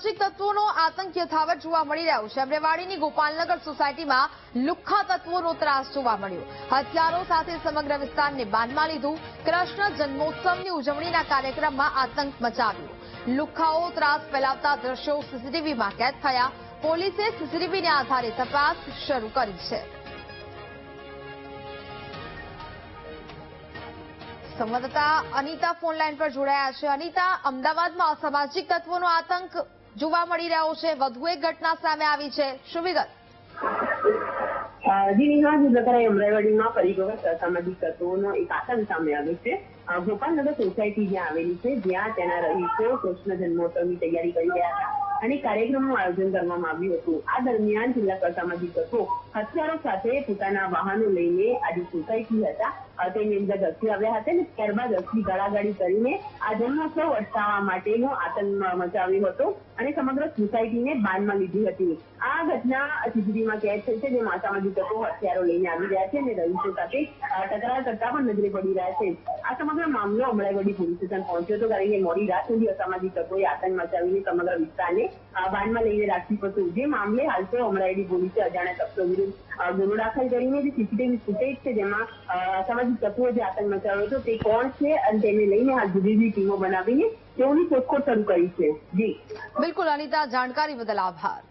અસામાજિક તત્વોનો આતંક યથાવત જોવા મળી રહ્યો છે. અમરેવાડીની ગોપાલનગર સોસાયટીમાં લુખ્ખા તત્વોનો ત્રાસ જોવા મળ્યો. હથિયારો સાથે સમગ્ર વિસ્તારને બાંધમાં લીધું. કૃષ્ણ જન્મોત્સવની ઉજવણીના કાર્યક્રમમાં આતંક મચાવ્યો. લુખ્ખાઓ ત્રાસ ફેલાવતા દ્રશ્યો સીસીટીવીમાં કેદ થયા. પોલીસે સીસીટીવીને આધારે તપાસ શરૂ કરી છે. સંવાદદાતા અનિતા ફોન લાઈન પર જોડાયા છે. અનિતા, અમદાવાદમાં અસામાજિક તત્વોનો આતંક જોવા મળી રહ્યો છે. વધુ એક ઘટના સામે આવી છે. શું વિગત? જી નિહા જે પ્રકારે અમરાઈવાડીમાં ફરી વખત અસામાજિક તત્વોનો એક આતંક સામે આવ્યો છે. ગોપાલનગર સોસાયટી જ્યાં આવેલી છે, જ્યાં તેના રહીશો કૃષ્ણ જન્મોત્સવની તૈયારી કરી રહ્યા હતા અને કાર્યક્રમનું આયોજન કરવામાં આવ્યું હતું. આ દરમિયાન જિલ્લા અસામાજિક તત્વો હથિયારો સાથે પોતાના વાહનો લઈને આજે સોસાયટી હતા. તેની અંદર ધસી આવ્યા હતા અને ત્યારબાદ અસલી ગાળાગાળી કરીને આ જન્મોત્સવ અટકાવવા માટેનો આતંક મચાવ્યો હતો. અને સમગ્ર સોસાયટીને બાનમાં લીધી હતી. આ ઘટના સીસીટીવીમાં કેદ થઈ છે જેમાં અસામાજિક તત્વો હથિયારો લઈને આવી રહ્યા છે અને રહીશો સાથે અ, તકરાર કરતા પણ નજરે પડી રહ્યા છે. આ સમગ્ર મામલો અમરાઈવાડી પોલીસ સ્ટેશન પહોંચ્યો હતો કારણ કે મોડી રાત સુધી અસામાજિક તત્વોએ આતંક મચાવીને સમગ્ર વિસ્તારને બાનમાં લઈને રાખ્યું હતું. જે મામલે હાલ તો અમરાઈવાડી પોલીસે અજાણ્યા તત્વો વિરુદ્ધ ગુનો દાખલ કરીને જે સીસીટીવી ફૂટેજ છે જેમાં અ, અસામાજિક તત્વો જે આતંક મચાવ્યો હતો તે કોણ છે અને તેને લઈને હાલ જુદી જુદી ટીમો બનાવીને તેઓની શોધખોળ શરૂ કરી છે. જી. બિલકુલ અનિતા જાણકારી બદલ આભાર.